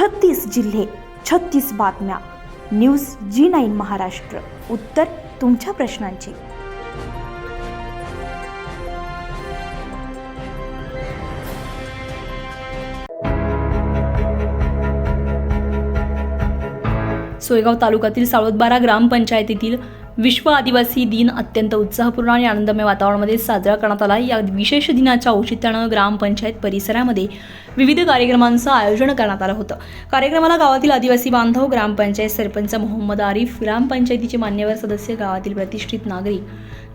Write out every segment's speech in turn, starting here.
छत्तीस जिल्हे छत्तीस बातम्या. News G nine Maharashtra. उत्तर तुमच्या प्रश्नांची. सोयगाव तालुक्यातील साळोदबारा ग्रामपंचायतीतील विश्व आदिवासी दिन अत्यंत उत्साहपूर्ण आणि आनंदमय वातावरणामध्ये साजरा करण्यात आला. या विशेष दिनाच्या औचित्यानं ग्रामपंचायत परिसरामध्ये विविध कार्यक्रमांचं आयोजन करण्यात आलं होतं. कार्यक्रमाला गावातील आदिवासी बांधव ग्रामपंचायत सरपंच मोहम्मद आरिफ ग्रामपंचायतीचे मान्यवर सदस्य गावातील प्रतिष्ठित नागरिक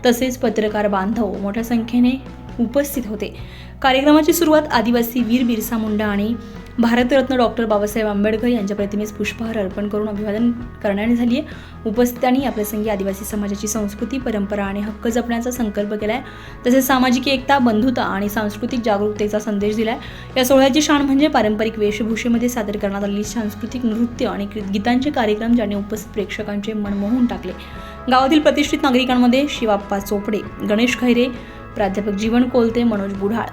तसेच पत्रकार बांधव मोठ्या संख्येने उपस्थित होते. कार्यक्रमाची सुरुवात आदिवासी वीर बिरसा मुंडा आणि भारतरत्न डॉक्टर बाबासाहेब आंबेडकर यांच्या प्रतिमेस पुष्पहार अर्पण करून अभिवादन करण्यात झाली आहे उपस्थितांनी आपल्या प्रसंगी आदिवासी समाजाची संस्कृती परंपरा आणि हक्क जपण्याचा संकल्प केला आहे तसेच सामाजिक एकता बंधुता आणि सांस्कृतिक जागरूकतेचा संदेश दिला आहे या सोहळ्याची शान म्हणजे पारंपरिक वेशभूषेमध्ये सादर करण्यात आलेली सांस्कृतिक नृत्य आणि गीतांचे कार्यक्रम ज्याने उपस्थित प्रेक्षकांचे मन मोहून टाकले. गावातील प्रतिष्ठित नागरिकांमध्ये शिवाप्पा चोपडे गणेश खैरे प्राध्यापक जीवन कोलते मनोज बुढाळ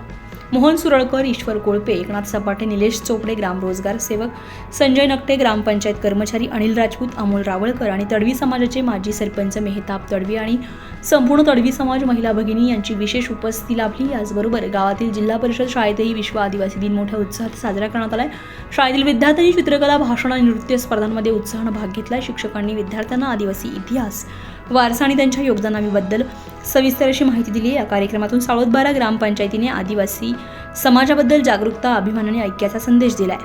मोहन सुरळकर ईश्वर कोळपे एकनाथ सपाटे निलेश चोपडे ग्रामरोजगार सेवक संजय नकटे ग्रामपंचायत कर्मचारी अनिल राजपूत अमोल रावळकर आणि तडवी समाजाचे माजी सरपंच मेहताब तडवी आणि संपूर्ण तडवी समाज महिला भगिनी यांची विशेष उपस्थिती लाभली. याचबरोबर गावातील जिल्हा परिषद शाळेतही विश्व आदिवासी दिन मोठ्या उत्साहात साजरा करण्यात आलाय. शाळेतील विद्यार्थ्यांनी चित्रकला भाषण आणि नृत्य स्पर्धांमध्ये उत्साहानं भाग घेतला शिक्षकांनी विद्यार्थ्यांना आदिवासी इतिहास वारसा आणि त्यांच्या योगदानाबद्दल सविस्तर अशी माहिती दिली या कार्यक्रमातून साळोदबारा ग्रामपंचायतीने आदिवासी समाजाबद्दल जागरूकता अभिमान आणि ऐक्याचा संदेश दिलाय.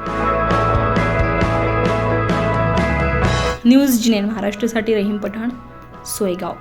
न्यूज जिनेन महाराष्ट्रासाठी रहीम पठाण सोयगाव.